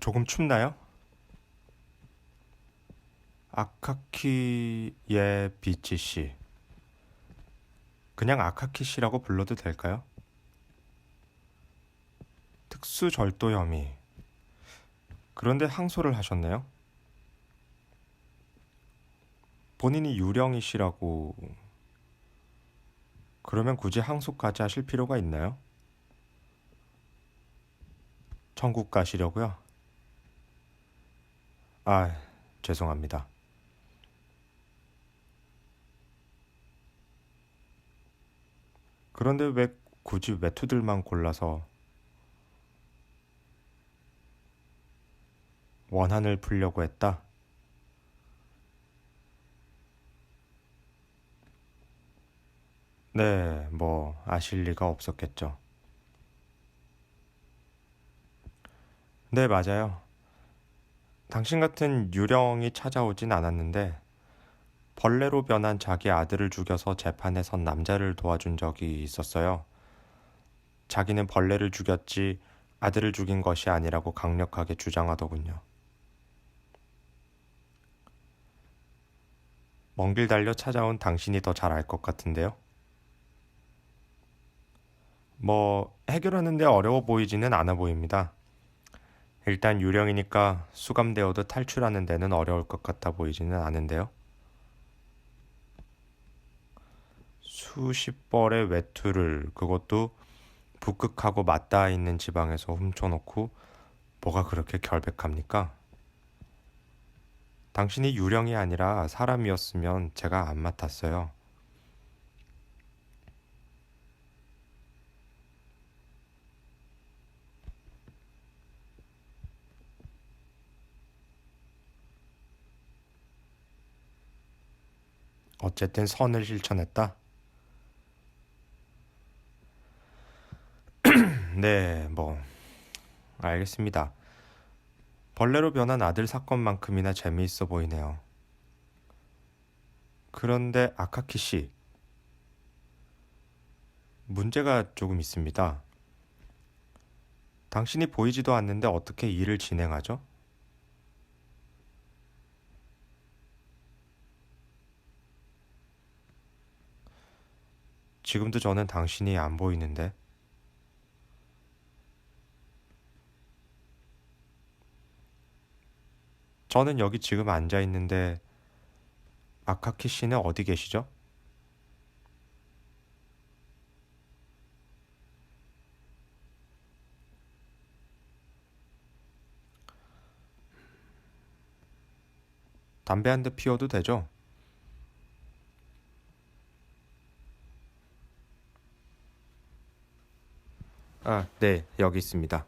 조금 춥나요? 아카키의 비치 씨. 그냥 아카키 씨라고 불러도 될까요? 특수 절도 혐의. 그런데 항소를 하셨네요. 본인이 유령이 씨라고 그러면 굳이 항소까지 하실 필요가 있나요? 천국 가시려고요? 아, 죄송합니다. 그런데 왜 굳이 외투들만 골라서 원한을 풀려고 했다? 네, 뭐 아실 리가 없었겠죠. 네, 맞아요. 당신 같은 유령이 찾아오진 않았는데 벌레로 변한 자기 아들을 죽여서 재판에 선 남자를 도와준 적이 있었어요. 자기는 벌레를 죽였지 아들을 죽인 것이 아니라고 강력하게 주장하더군요. 먼 길 달려 찾아온 당신이 더 잘 알 것 같은데요. 뭐 해결하는데 어려워 보이지는 않아 보입니다. 일단 유령이니까 수감되어도 탈출하는 데는 어려울 것 같아 보이지는 않은데요. 수십 벌의 외투를 그것도 북극하고 맞닿아 있는 지방에서 훔쳐놓고 뭐가 그렇게 결백합니까? 당신이 유령이 아니라 사람이었으면 제가 안 맡았어요. 어쨌든 선을 실천했다. 네, 뭐 알겠습니다. 벌레로 변한 아들 사건만큼이나 재미있어 보이네요. 그런데 아카키 씨, 문제가 조금 있습니다. 당신이 보이지도 않는데 어떻게 일을 진행하죠? 지금도 저는 당신이 안 보이는데. 저는 여기 지금 앉아 있는데 아카키 씨는 어디 계시죠? 담배 한 대 피워도 되죠? 아, 네, 여기 있습니다.